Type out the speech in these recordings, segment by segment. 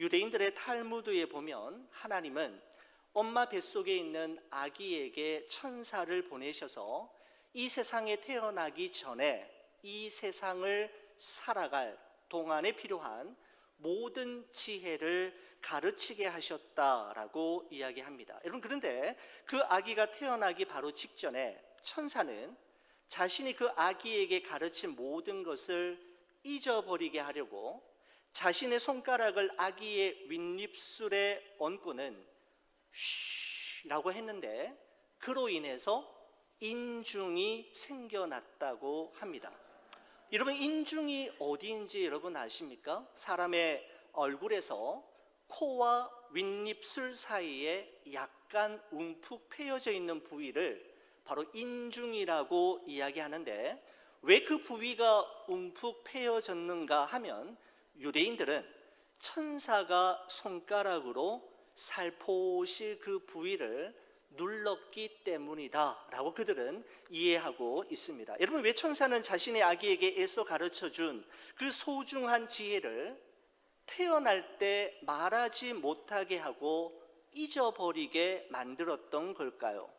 유대인들의 탈무드에 보면 하나님은 엄마 뱃속에 있는 아기에게 천사를 보내셔서 이 세상에 태어나기 전에 이 세상을 살아갈 동안에 필요한 모든 지혜를 가르치게 하셨다라고 이야기합니다. 여러분 그런데 그 아기가 태어나기 바로 직전에 천사는 자신이 그 아기에게 가르친 모든 것을 잊어버리게 하려고 자신의 손가락을 아기의 윗입술에 얹고는 쉬라고 했는데 그로 인해서 인중이 생겨났다고 합니다. 여러분 인중이 어디인지 여러분 아십니까? 사람의 얼굴에서 코와 윗입술 사이에 약간 움푹 패여져 있는 부위를 바로 인중이라고 이야기하는데 왜 그 부위가 움푹 패여졌는가 하면 유대인들은 천사가 손가락으로 살포시 그 부위를 눌렀기 때문이다 라고 그들은 이해하고 있습니다. 여러분 왜 천사는 자신의 아기에게 애써 가르쳐 준 그 소중한 지혜를 태어날 때 말하지 못하게 하고 잊어버리게 만들었던 걸까요?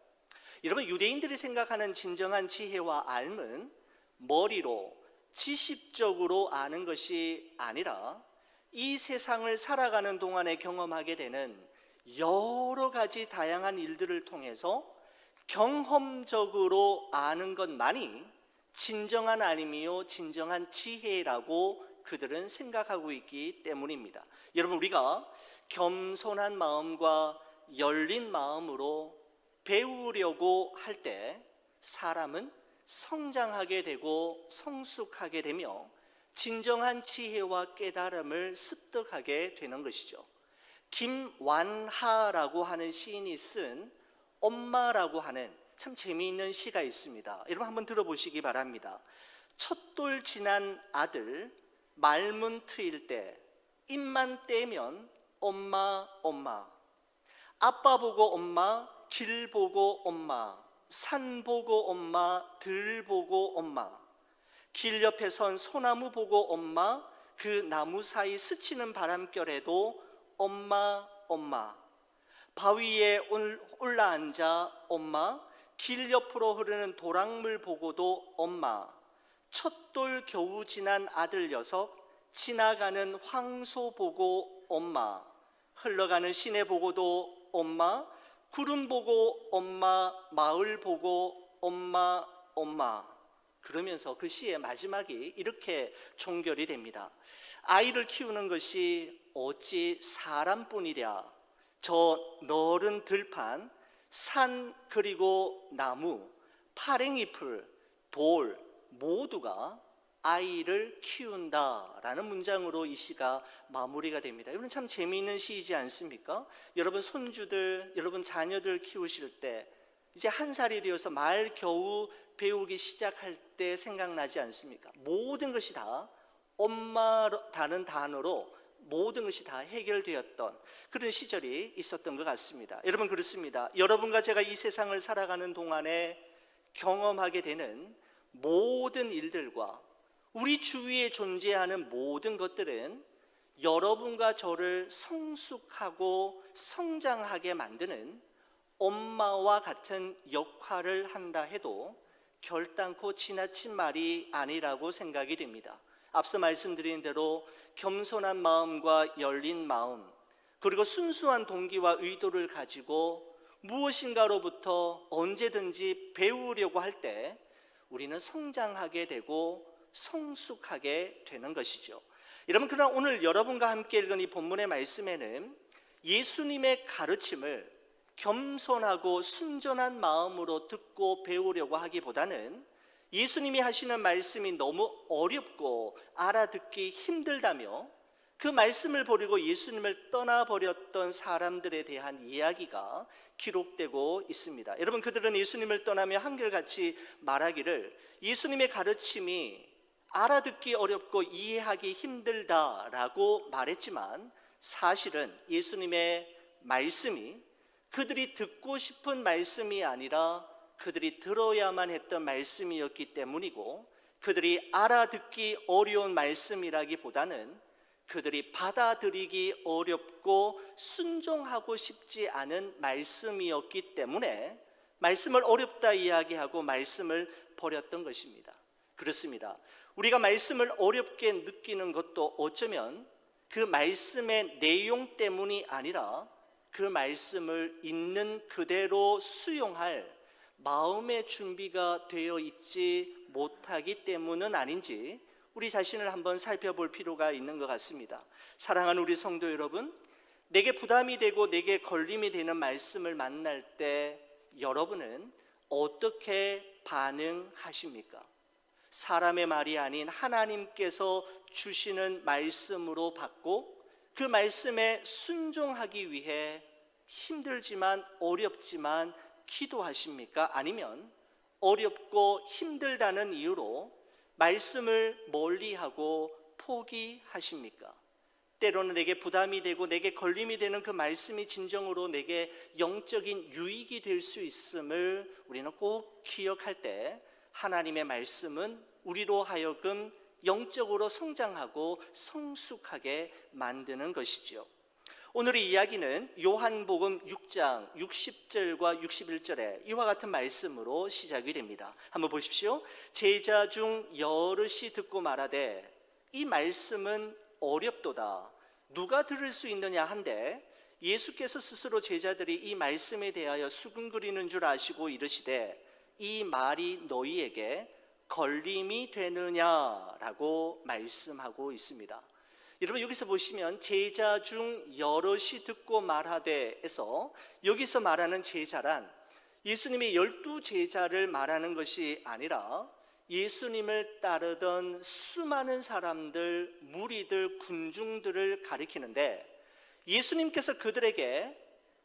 여러분 유대인들이 생각하는 진정한 지혜와 알은 머리로 지식적으로 아는 것이 아니라 이 세상을 살아가는 동안에 경험하게 되는 여러 가지 다양한 일들을 통해서 경험적으로 아는 것만이 진정한 알림이요 진정한 지혜라고 그들은 생각하고 있기 때문입니다. 여러분 우리가 겸손한 마음과 열린 마음으로 배우려고 할 때 사람은 성장하게 되고 성숙하게 되며 진정한 지혜와 깨달음을 습득하게 되는 것이죠. 김완하라고 하는 시인이 쓴 엄마라고 하는 참 재미있는 시가 있습니다. 여러분 한번 들어보시기 바랍니다. 첫돌 지난 아들 말문 트일 때 입만 떼면 엄마 엄마 아빠 보고 엄마 길 보고 엄마 산 보고 엄마 들 보고 엄마. 길 옆에 선 소나무 보고 엄마. 그 나무 사이 스치는 바람결에도 엄마 엄마. 바위에 올- 올라앉아 엄마. 길 옆으로 흐르는 도랑물 보고도 엄마. 첫돌 겨우 지난 아들 녀석 지나가는 황소 보고 엄마. 흘러가는 시내 보고도 엄마 구름 보고 엄마 마을 보고 엄마 엄마 그러면서 그 시의 마지막이 이렇게 종결이 됩니다. 아이를 키우는 것이 어찌 사람뿐이랴 저 너른 들판 산 그리고 나무 파랭이풀 돌 모두가 아이를 키운다라는 문장으로 이 시가 마무리가 됩니다. 이건 참 재미있는 시이지 않습니까? 여러분 손주들, 여러분 자녀들 키우실 때 이제 한 살이 되어서 말 겨우 배우기 시작할 때 생각나지 않습니까? 모든 것이 다 엄마라는 단어로 모든 것이 다 해결되었던 그런 시절이 있었던 것 같습니다. 여러분 그렇습니다. 여러분과 제가 이 세상을 살아가는 동안에 경험하게 되는 모든 일들과 우리 주위에 존재하는 모든 것들은 여러분과 저를 성숙하고 성장하게 만드는 엄마와 같은 역할을 한다 해도 결단코 지나친 말이 아니라고 생각이 됩니다. 앞서 말씀드린 대로 겸손한 마음과 열린 마음, 그리고 순수한 동기와 의도를 가지고 무엇인가로부터 언제든지 배우려고 할 때 우리는 성장하게 되고 성숙하게 되는 것이죠. 여러분, 그러나 오늘 여러분과 함께 읽은 이 본문의 말씀에는 예수님의 가르침을 겸손하고 순전한 마음으로 듣고 배우려고 하기보다는 예수님이 하시는 말씀이 너무 어렵고 알아듣기 힘들다며 그 말씀을 버리고 예수님을 떠나버렸던 사람들에 대한 이야기가 기록되고 있습니다. 여러분, 그들은 예수님을 떠나며 한결같이 말하기를 예수님의 가르침이 알아듣기 어렵고 이해하기 힘들다라고 말했지만 사실은 예수님의 말씀이 그들이 듣고 싶은 말씀이 아니라 그들이 들어야만 했던 말씀이었기 때문이고 그들이 알아듣기 어려운 말씀이라기보다는 그들이 받아들이기 어렵고 순종하고 싶지 않은 말씀이었기 때문에 말씀을 어렵다 이야기하고 말씀을 버렸던 것입니다. 그렇습니다. 우리가 말씀을 어렵게 느끼는 것도 어쩌면 그 말씀의 내용 때문이 아니라 그 말씀을 있는 그대로 수용할 마음의 준비가 되어 있지 못하기 때문은 아닌지 우리 자신을 한번 살펴볼 필요가 있는 것 같습니다. 사랑하는 우리 성도 여러분, 내게 부담이 되고 내게 걸림이 되는 말씀을 만날 때 여러분은 어떻게 반응하십니까? 사람의 말이 아닌 하나님께서 주시는 말씀으로 받고 그 말씀에 순종하기 위해 힘들지만 어렵지만 기도하십니까? 아니면 어렵고 힘들다는 이유로 말씀을 멀리하고 포기하십니까? 때로는 내게 부담이 되고 내게 걸림이 되는 그 말씀이 진정으로 내게 영적인 유익이 될 수 있음을 우리는 꼭 기억할 때 하나님의 말씀은 우리로 하여금 영적으로 성장하고 성숙하게 만드는 것이지요. 오늘의 이야기는 요한복음 6장 60절과 61절에 이와 같은 말씀으로 시작이 됩니다. 한번 보십시오. 제자 중 여럿이 듣고 말하되 이 말씀은 어렵도다. 누가 들을 수 있느냐 한데 예수께서 스스로 제자들이 이 말씀에 대하여 수근거리는 줄 아시고 이르시되 이 말이 너희에게 걸림이 되느냐라고 말씀하고 있습니다. 여러분 여기서 보시면 제자 중 여럿이 듣고 말하되에서 여기서 말하는 제자란 예수님의 열두 제자를 말하는 것이 아니라 예수님을 따르던 수많은 사람들, 무리들, 군중들을 가리키는데 예수님께서 그들에게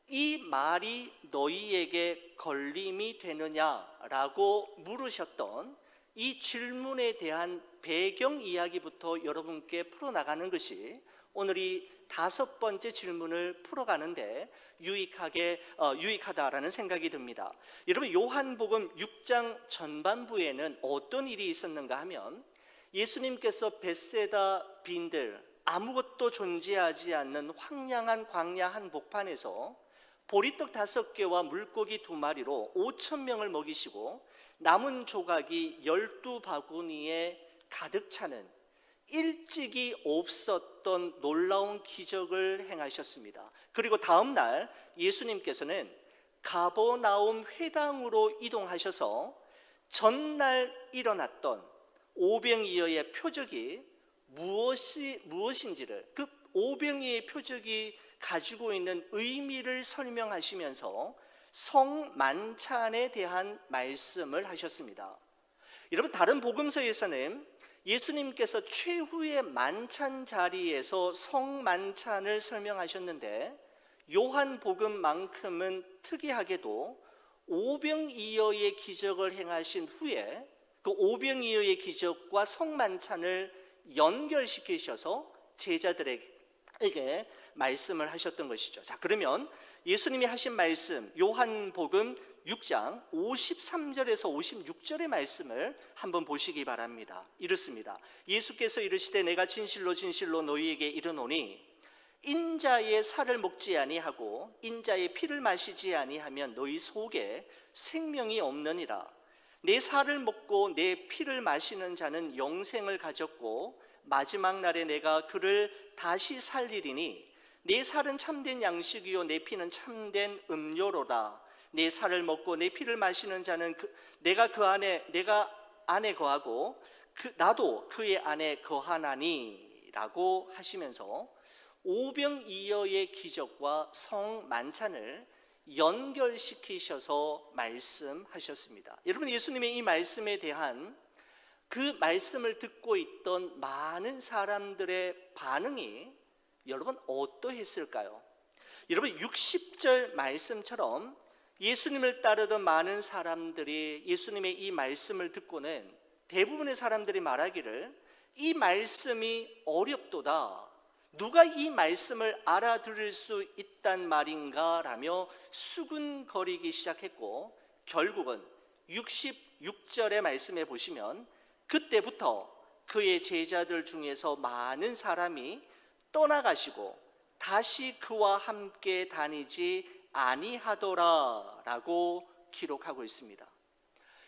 이 말이 너희에게 걸림이 되느냐라고 물으셨던 이 질문에 대한 배경 이야기부터 여러분께 풀어나가는 것이 오늘 이 다섯 번째 질문을 풀어가는데 유익하게 어, 유익하다라는 생각이 듭니다. 여러분 요한복음 6장 전반부에는 어떤 일이 있었는가 하면 예수님께서 벳세다 빈들 아무것도 존재하지 않는 황량한 광야 한 복판에서 보리떡 다섯 개와 물고기 두 마리로 5천 명을 먹이시고 남은 조각이 열두 바구니에 가득 차는 일찍이 없었던 놀라운 기적을 행하셨습니다. 그리고 다음 날 예수님께서는 가버나움 회당으로 이동하셔서 전날 일어났던 오병이어의 표적이 무엇이 무엇인지를 그 오병이의 표적이 가지고 있는 의미를 설명하시면서 성만찬에 대한 말씀을 하셨습니다. 여러분 다른 복음서에서는 예수님께서 최후의 만찬 자리에서 성만찬을 설명하셨는데 요한복음만큼은 특이하게도 오병이어의 기적을 행하신 후에 그 오병이어의 기적과 성만찬을 연결시키셔서 제자들에게 말씀을 하셨던 것이죠. 자, 그러면 예수님이 하신 말씀 요한복음 6장 53절에서 56절의 말씀을 한번 보시기 바랍니다. 이렇습니다. 예수께서 이르시되 내가 진실로 진실로 너희에게 이르노니 인자의 살을 먹지 아니하고 인자의 피를 마시지 아니하면 너희 속에 생명이 없느니라. 내 살을 먹고 내 피를 마시는 자는 영생을 가졌고 마지막 날에 내가 그를 다시 살리리니 내 살은 참된 양식이요 내 피는 참된 음료로다. 내 살을 먹고 내 피를 마시는 자는 그, 내가 그 안에 내가 안에 거하고 그, 나도 그의 안에 거하나니라고 하시면서 오병이어의 기적과 성 만찬을 연결시키셔서 말씀하셨습니다. 여러분 예수님의 이 말씀에 대한 그 말씀을 듣고 있던 많은 사람들의 반응이 여러분 어떠했을까요? 여러분 60절 말씀처럼 예수님을 따르던 많은 사람들이 예수님의 이 말씀을 듣고는 대부분의 사람들이 말하기를 이 말씀이 어렵도다. 누가 이 말씀을 알아들을 수 있단 말인가 라며 수군거리기 시작했고 결국은 66절의 말씀에 보시면 그때부터 그의 제자들 중에서 많은 사람이 떠나가시고 다시 그와 함께 다니지 아니하더라라고 기록하고 있습니다.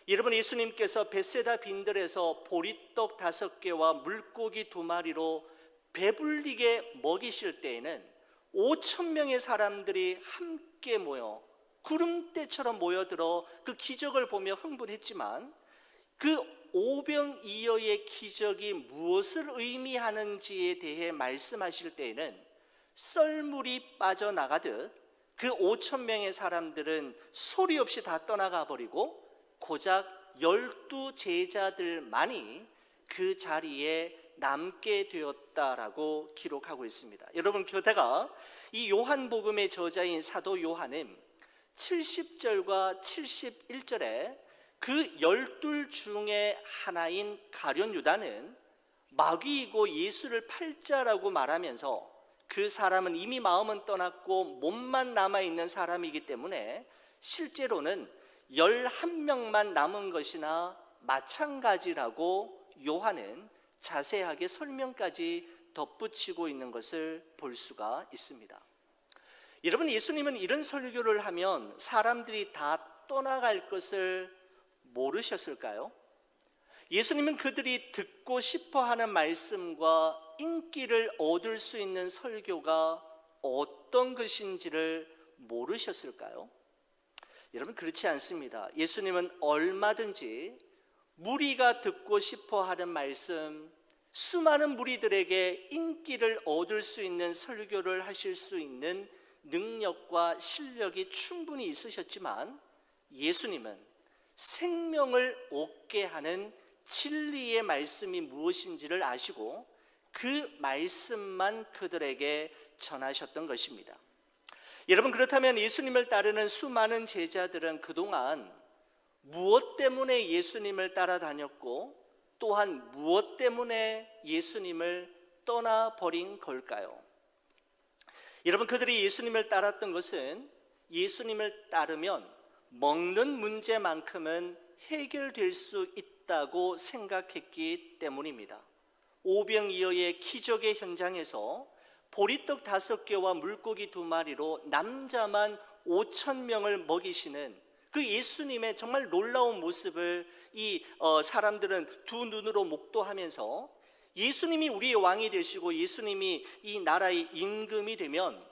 여러분 예수님께서 베세다 빈들에서 보리떡 다섯 개와 물고기 두 마리로 배불리게 먹이실 때에는 5천 명의 사람들이 함께 모여 구름대처럼 모여들어 그 기적을 보며 흥분했지만 그 오병이어의 기적이 무엇을 의미하는지에 대해 말씀하실 때에는 썰물이 빠져나가듯 그 5천 명의 사람들은 소리 없이 다 떠나가 버리고 고작 열두 제자들만이 그 자리에 남게 되었다라고 기록하고 있습니다. 여러분 교대가 이 요한복음의 저자인 사도 요한은 70절과 71절에 그 열둘 중에 하나인 가룟 유다는 마귀이고 예수를 팔자라고 말하면서 그 사람은 이미 마음은 떠났고 몸만 남아 있는 사람이기 때문에 실제로는 11명만 남은 것이나 마찬가지라고 요한은 자세하게 설명까지 덧붙이고 있는 것을 볼 수가 있습니다. 여러분 예수님은 이런 설교를 하면 사람들이 다 떠나갈 것을 모르셨을까요? 예수님은 그들이 듣고 싶어 하는 말씀과 인기를 얻을 수 있는 설교가 어떤 것인지를 모르셨을까요? 여러분 그렇지 않습니다. 예수님은 얼마든지 무리가 듣고 싶어 하는 말씀, 수많은 무리들에게 인기를 얻을 수 있는 설교를 하실 수 있는 능력과 실력이 충분히 있으셨지만 예수님은 생명을 얻게 하는 진리의 말씀이 무엇인지를 아시고 그 말씀만 그들에게 전하셨던 것입니다. 여러분 그렇다면 예수님을 따르는 수많은 제자들은 그동안 무엇 때문에 예수님을 따라다녔고 또한 무엇 때문에 예수님을 떠나버린 걸까요? 여러분 그들이 예수님을 따랐던 것은 예수님을 따르면 먹는 문제만큼은 해결될 수 있다고 생각했기 때문입니다. 오병이어의 기적의 현장에서 보리떡 다섯 개와 물고기 두 마리로 남자만 5천 명을 먹이시는 그 예수님의 정말 놀라운 모습을 이 어, 사람들은 두 눈으로 목도하면서 예수님이 우리의 왕이 되시고 예수님이 이 나라의 임금이 되면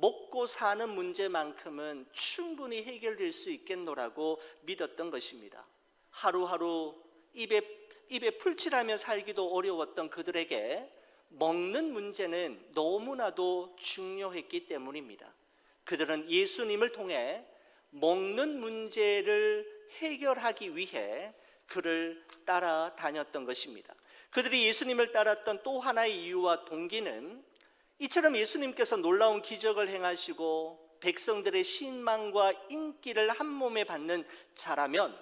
먹고 사는 문제만큼은 충분히 해결될 수 있겠노라고 믿었던 것입니다. 하루하루 입에 입에 풀칠하며 살기도 어려웠던 그들에게 먹는 문제는 너무나도 중요했기 때문입니다. 그들은 예수님을 통해 먹는 문제를 해결하기 위해 그를 따라다녔던 것입니다. 그들이 예수님을 따랐던 또 하나의 이유와 동기는 이처럼 예수님께서 놀라운 기적을 행하시고 백성들의 신망과 인기를 한 몸에 받는 자라면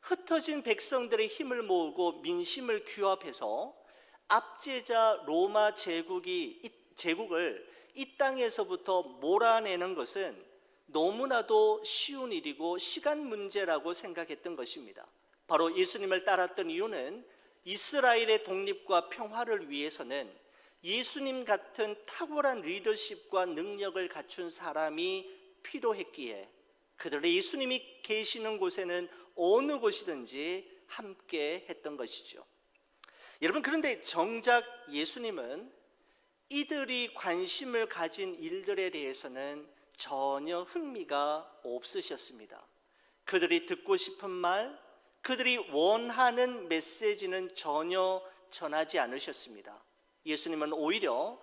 흩어진 백성들의 힘을 모으고 민심을 규합해서 압제자 로마 제국이 제국을 이 땅에서부터 몰아내는 것은 너무나도 쉬운 일이고 시간 문제라고 생각했던 것입니다. 바로 예수님을 따랐던 이유는 이스라엘의 독립과 평화를 위해서는 예수님 같은 탁월한 리더십과 능력을 갖춘 사람이 필요했기에 그들의 예수님이 계시는 곳에는 어느 곳이든지 함께 했던 것이죠. 여러분 그런데 정작 예수님은 이들이 관심을 가진 일들에 대해서는 전혀 흥미가 없으셨습니다. 그들이 듣고 싶은 말, 그들이 원하는 메시지는 전혀 전하지 않으셨습니다. 예수님은 오히려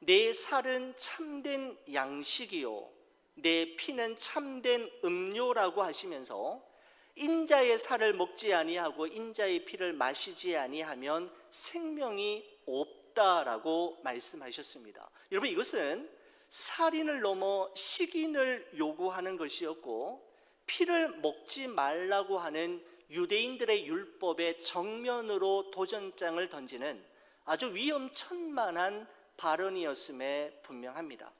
내 살은 참된 양식이요, 내 피는 참된 음료라고 하시면서 인자의 살을 먹지 아니하고 인자의 피를 마시지 아니하면 생명이 없다라고 말씀하셨습니다. 여러분 이것은 살인을 넘어 식인을 요구하는 것이었고 피를 먹지 말라고 하는 유대인들의 율법의 정면으로 도전장을 던지는 아주 위험천만한 발언이었음에 분명합니다.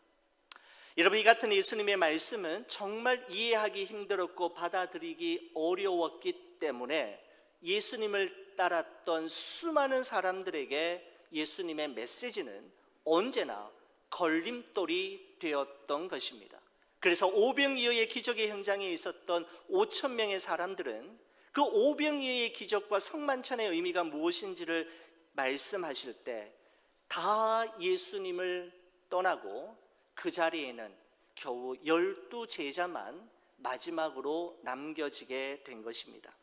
여러분 이 같은 예수님의 말씀은 정말 이해하기 힘들었고 받아들이기 어려웠기 때문에 예수님을 따랐던 수많은 사람들에게 예수님의 메시지는 언제나 걸림돌이 되었던 것입니다. 그래서 오병이어의 기적의 현장에 있었던 5천 명의 사람들은 그 오병이어의 기적과 성만찬의 의미가 무엇인지를 말씀하실 때 다 예수님을 떠나고 그 자리에는 겨우 열두 제자만 마지막으로 남겨지게 된 것입니다.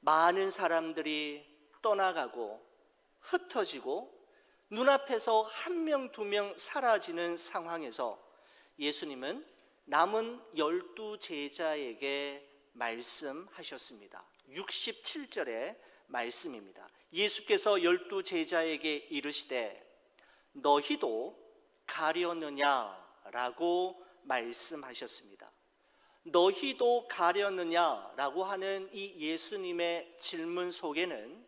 많은 사람들이 떠나가고 흩어지고 눈앞에서 한 명, 두 명 사라지는 상황에서 예수님은 남은 열두 제자에게 말씀하셨습니다. 67절의 말씀입니다. 예수께서 열두 제자에게 이르시되 너희도 가려느냐라고 말씀하셨습니다. 너희도 가려느냐라고 하는 이 예수님의 질문 속에는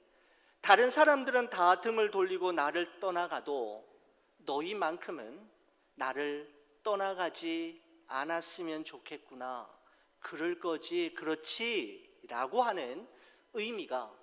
다른 사람들은 다 등을 돌리고 나를 떠나가도 너희만큼은 나를 떠나가지 않았으면 좋겠구나. 그럴 거지, 그렇지 라고 하는 의미가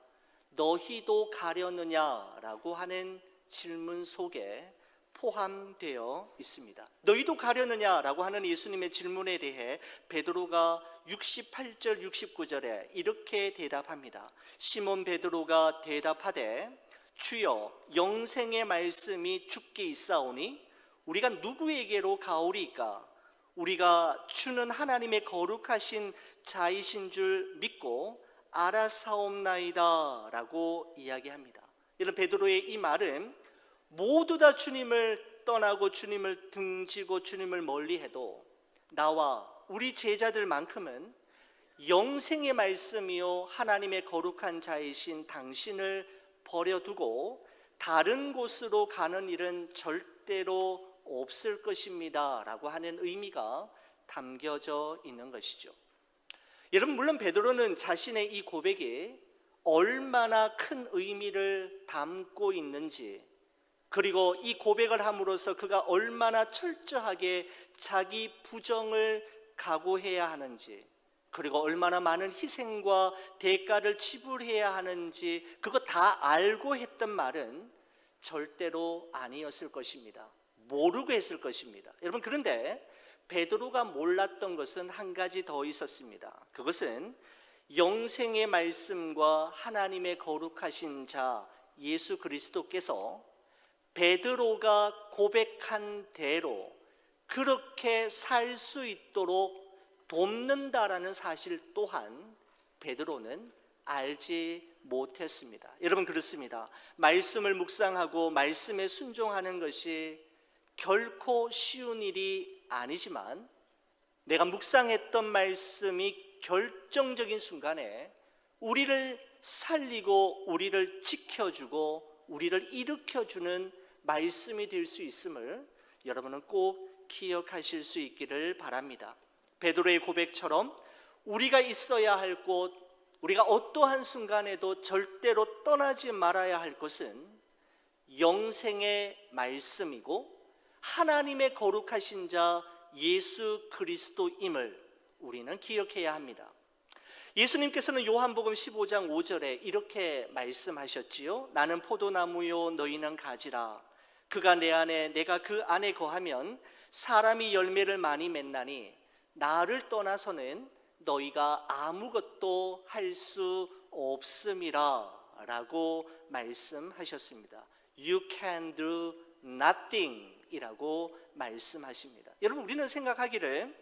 너희도 가려느냐라고 하는 질문 속에 포함되어 있습니다. 너희도 가려느냐라고 하는 예수님의 질문에 대해 베드로가 68절 69절에 이렇게 대답합니다. 시몬 베드로가 대답하되 주여 영생의 말씀이 죽게 있사오니 우리가 누구에게로 가오리까 우리가 주는 하나님의 거룩하신 자이신 줄 믿고 알아사옵나이다 라고 이야기합니다. 이런 베드로의 이 말은 모두 다 주님을 떠나고 주님을 등지고 주님을 멀리해도 나와 우리 제자들만큼은 영생의 말씀이요 하나님의 거룩한 자이신 당신을 버려두고 다른 곳으로 가는 일은 절대로 없을 것입니다라고 하는 의미가 담겨져 있는 것이죠. 여러분 물론 베드로는 자신의 이 고백이 얼마나 큰 의미를 담고 있는지 그리고 이 고백을 함으로써 그가 얼마나 철저하게 자기 부정을 각오해야 하는지 그리고 얼마나 많은 희생과 대가를 지불해야 하는지 그거 다 알고 했던 말은 절대로 아니었을 것입니다. 모르고 했을 것입니다. 여러분 그런데 베드로가 몰랐던 것은 한 가지 더 있었습니다. 그것은 영생의 말씀과 하나님의 거룩하신 자 예수 그리스도께서 베드로가 고백한 대로 그렇게 살 수 있도록 돕는다라는 사실 또한 베드로는 알지 못했습니다. 여러분 그렇습니다. 말씀을 묵상하고 말씀에 순종하는 것이 결코 쉬운 일이 아니지만 내가 묵상했던 말씀이 결정적인 순간에 우리를 살리고 우리를 지켜주고 우리를 일으켜주는 말씀이 될 수 있음을 여러분은 꼭 기억하실 수 있기를 바랍니다. 베드로의 고백처럼 우리가 있어야 할 곳, 우리가 어떠한 순간에도 절대로 떠나지 말아야 할 것은 영생의 말씀이고 하나님의 거룩하신 자 예수 그리스도임을 우리는 기억해야 합니다. 예수님께서는 요한복음 15장 5절에 이렇게 말씀하셨지요. 나는 포도나무요 너희는 가지라. 그가 내 안에 내가 그 안에 거하면 사람이 열매를 많이 맺나니 나를 떠나서는 너희가 아무것도 할 수 없음이라라고 말씀하셨습니다. You can do nothing 이라고 말씀하십니다. 여러분 우리는 생각하기를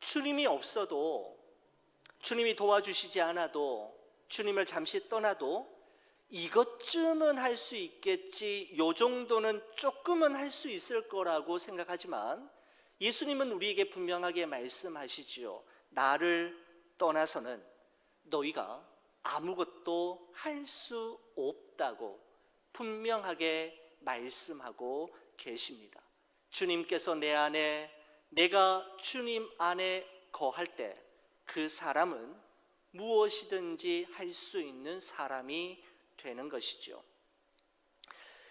주님이 없어도 주님이 도와주시지 않아도 주님을 잠시 떠나도 이것쯤은 할 수 있겠지, 요 정도는 조금은 할 수 있을 거라고 생각하지만 예수님은 우리에게 분명하게 말씀하시지요. 나를 떠나서는 너희가 아무것도 할 수 없다고 분명하게 말씀하고 계십니다. 주님께서 내 안에, 내가 주님 안에 거할 때 그 사람은 무엇이든지 할 수 있는 사람이 되는 것이죠.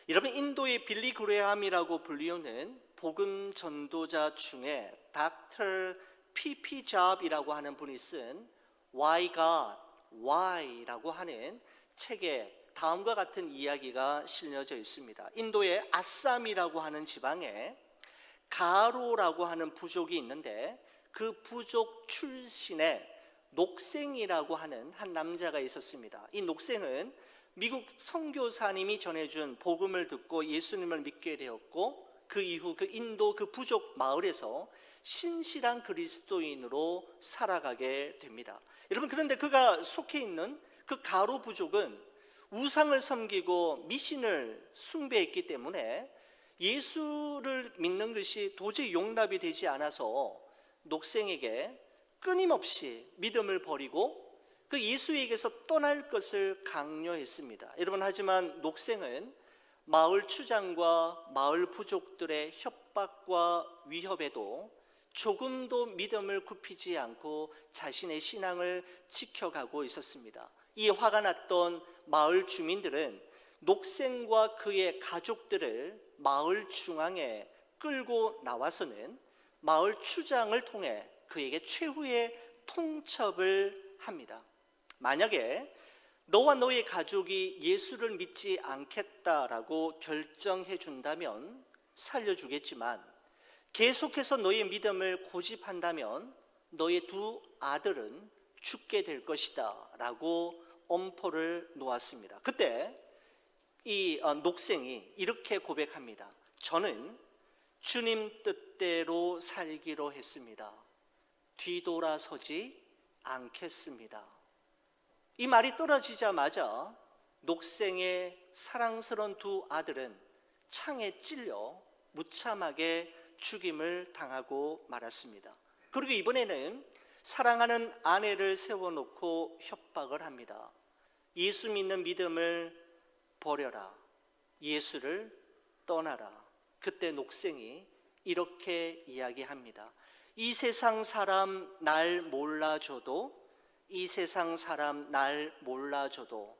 여러분 인도의 빌리 그레함이라고 불리우는 복음 전도자 중에 닥터 피피 잡이라고 하는 분이 쓴 Why God, Why라고 하는 책에 다음과 같은 이야기가 실려져 있습니다. 인도의 아쌈이라고 하는 지방에 가로라고 하는 부족이 있는데 그 부족 출신의 녹생이라고 하는 한 남자가 있었습니다. 이 녹생은 미국 선교사님이 전해준 복음을 듣고 예수님을 믿게 되었고 그 이후 그 인도 그 부족 마을에서 신실한 그리스도인으로 살아가게 됩니다. 여러분 그런데 그가 속해 있는 그 가로 부족은 우상을 섬기고 미신을 숭배했기 때문에 예수를 믿는 것이 도저히 용납이 되지 않아서 녹생에게 끊임없이 믿음을 버리고 그 예수에게서 떠날 것을 강요했습니다. 여러분 하지만 녹생은 마을 추장과 마을 부족들의 협박과 위협에도 조금도 믿음을 굽히지 않고 자신의 신앙을 지켜가고 있었습니다. 이 화가 났던 마을 주민들은 녹생과 그의 가족들을 마을 중앙에 끌고 나와서는 마을 추장을 통해 그에게 최후의 통첩을 합니다. 만약에 너와 너의 가족이 예수를 믿지 않겠다라고 결정해 준다면 살려주겠지만 계속해서 너의 믿음을 고집한다면 너의 두 아들은 죽게 될 것이다 라고 엄포를 놓았습니다. 그때 이 어, 녹생이 이렇게 고백합니다. 저는 주님 뜻대로 살기로 했습니다. 뒤돌아서지 않겠습니다. 이 말이 떨어지자마자 녹생의 사랑스러운 두 아들은 창에 찔려 무참하게 죽임을 당하고 말았습니다. 그리고 이번에는 사랑하는 아내를 세워놓고 협박을 합니다. 예수 믿는 믿음을 버려라. 예수를 떠나라. 그때 녹생이 이렇게 이야기합니다. 이 세상 사람 날 몰라줘도 이 세상 사람 날 몰라줘도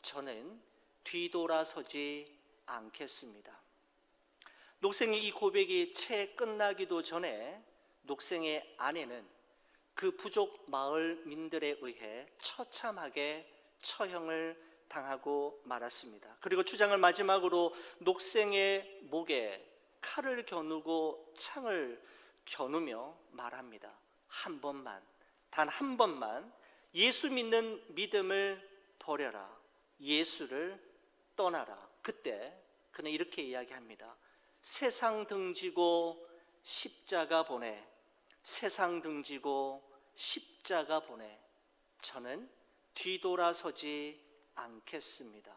저는 뒤돌아서지 않겠습니다. 녹생의 이 고백이 채 끝나기도 전에 녹생의 아내는 그 부족 마을 민들에 의해 처참하게 처형을 당하고 말았습니다. 그리고 추장을 마지막으로 녹생의 목에 칼을 겨누고 창을 겨누며 말합니다. 한 번만, 단 한 번만 예수 믿는 믿음을 버려라. 예수를 떠나라. 그때 그는 이렇게 이야기합니다. 세상 등지고 십자가 보내. 세상 등지고 십자가 보내. 저는 뒤돌아서지 않겠습니다.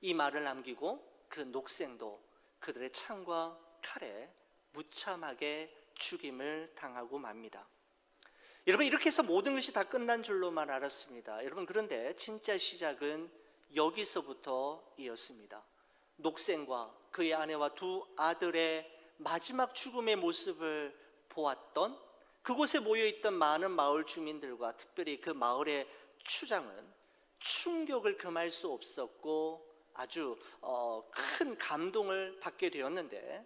이 말을 남기고 그 녹생도 그들의 창과 칼에 무참하게 죽임을 당하고 맙니다. 여러분 이렇게 해서 모든 것이 다 끝난 줄로만 알았습니다. 여러분 그런데 진짜 시작은 여기서부터이었습니다. 녹생과 그의 아내와 두 아들의 마지막 죽음의 모습을 보았던 그곳에 모여 있던 많은 마을 주민들과 특별히 그 마을의 추장은 충격을 금할 수 없었고 아주 어, 큰 감동을 받게 되었는데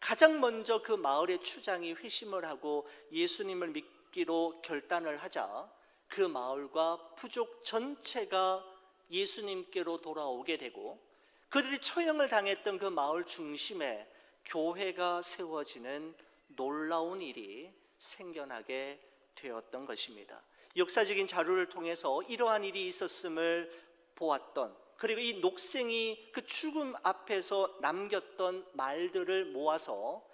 가장 먼저 그 마을의 추장이 회심을 하고 예수님을 믿기로 결단을 하자 그 마을과 부족 전체가 예수님께로 돌아오게 되고 그들이 처형을 당했던 그 마을 중심에 교회가 세워지는 놀라운 일이 생겨나게 되었던 것입니다. 역사적인 자료를 통해서 이러한 일이 있었음을 보았던 그리고 이 녹생이 그 죽음 앞에서 남겼던 말들을 모아서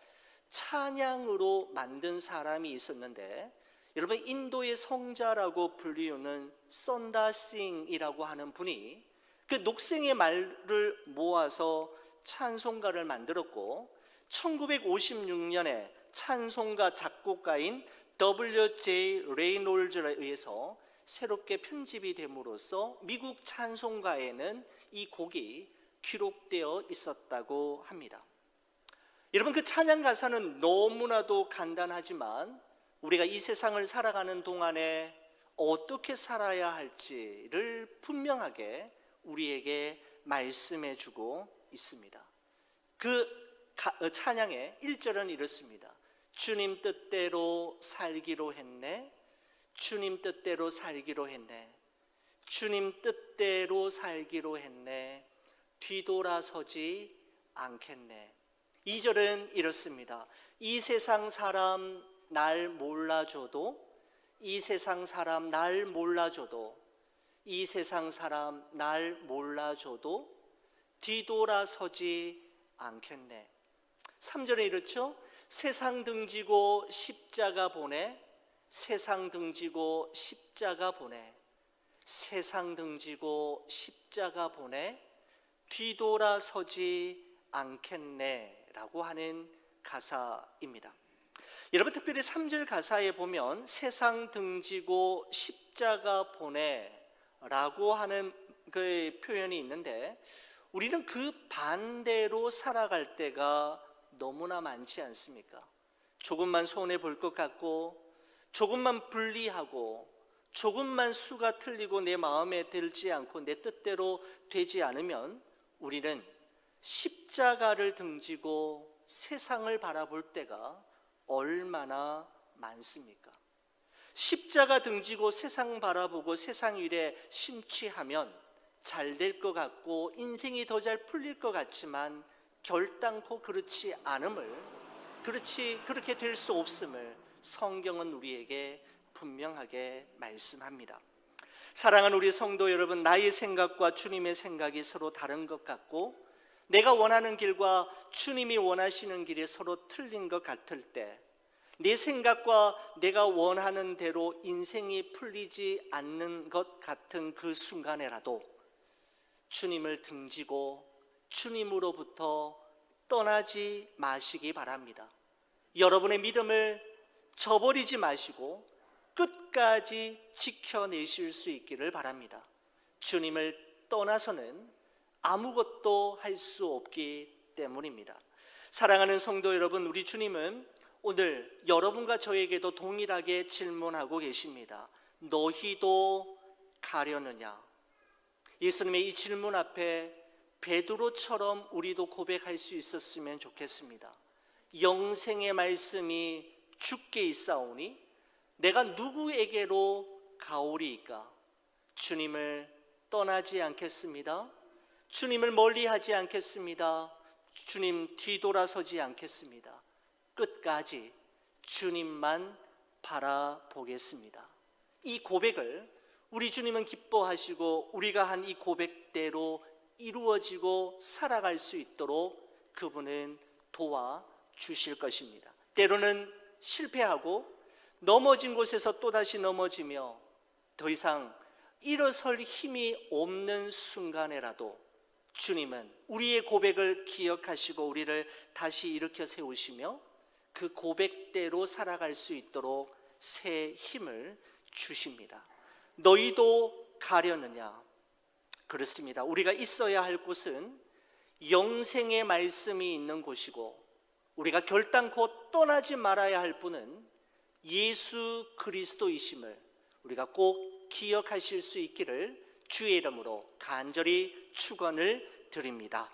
찬양으로 만든 사람이 있었는데 여러분 인도의 성자라고 불리우는 썬다싱이라고 하는 분이 그 녹생의 말을 모아서 찬송가를 만들었고 1956년에 찬송가 작곡가인 W.J. 레이놀즈에 의해서 새롭게 편집이 됨으로써 미국 찬송가에는 이 곡이 기록되어 있었다고 합니다. 여러분 그 찬양 가사는 너무나도 간단하지만 우리가 이 세상을 살아가는 동안에 어떻게 살아야 할지를 분명하게 우리에게 말씀해 주고 있습니다. 그 어, 찬양의 1절은 이렇습니다. 주님 뜻대로 살기로 했네. 주님 뜻대로 살기로 했네. 주님 뜻대로 살기로 했네. 뒤돌아서지 않겠네. 2절은 이렇습니다. 이 세상 사람 날 몰라줘도 이 세상 사람 날 몰라줘도 이 세상 사람 날 몰라줘도 뒤돌아서지 않겠네. 3절에 이렇죠? 세상 등지고 십자가 보내. 세상 등지고 십자가 보내. 세상 등지고 십자가 보내. 뒤돌아서지 않겠네라고 하는 가사입니다. 여러분 특별히 3절 가사에 보면 세상 등지고 십자가 보내라고 하는 그 표현이 있는데 우리는 그 반대로 살아갈 때가 너무나 많지 않습니까? 조금만 손해 볼 것 같고 조금만 불리하고 조금만 수가 틀리고 내 마음에 들지 않고 내 뜻대로 되지 않으면 우리는 십자가를 등지고 세상을 바라볼 때가 얼마나 많습니까? 십자가 등지고 세상 바라보고 세상 일에 심취하면 잘 될 것 같고 인생이 더 잘 풀릴 것 같지만 결단코 그렇지 않음을 그렇지 그렇게 될 수 없음을 성경은 우리에게 분명하게 말씀합니다. 사랑하는 우리 성도 여러분, 나의 생각과 주님의 생각이 서로 다른 것 같고 내가 원하는 길과 주님이 원하시는 길이 서로 틀린 것 같을 때 내 생각과 내가 원하는 대로 인생이 풀리지 않는 것 같은 그 순간에라도 주님을 등지고 주님으로부터 떠나지 마시기 바랍니다. 여러분의 믿음을 저버리지 마시고 끝까지 지켜내실 수 있기를 바랍니다. 주님을 떠나서는 아무것도 할 수 없기 때문입니다. 사랑하는 성도 여러분, 우리 주님은 오늘 여러분과 저에게도 동일하게 질문하고 계십니다. 너희도 가려느냐? 예수님의 이 질문 앞에 베드로처럼 우리도 고백할 수 있었으면 좋겠습니다. 영생의 말씀이 죽게 있사오니 내가 누구에게로 가오리이까? 주님을 떠나지 않겠습니다. 주님을 멀리하지 않겠습니다. 주님 뒤돌아서지 않겠습니다. 끝까지 주님만 바라보겠습니다. 이 고백을 우리 주님은 기뻐하시고 우리가 한 이 고백대로 이루어지고 살아갈 수 있도록 그분은 도와 주실 것입니다. 때로는 실패하고 넘어진 곳에서 또다시 넘어지며 더 이상 일어설 힘이 없는 순간에라도 주님은 우리의 고백을 기억하시고 우리를 다시 일으켜 세우시며 그 고백대로 살아갈 수 있도록 새 힘을 주십니다. 너희도 가려느냐? 그렇습니다. 우리가 있어야 할 곳은 영생의 말씀이 있는 곳이고 우리가 결단코 떠나지 말아야 할 분은 예수 그리스도이심을 우리가 꼭 기억하실 수 있기를 주의 이름으로 간절히 축원을 드립니다.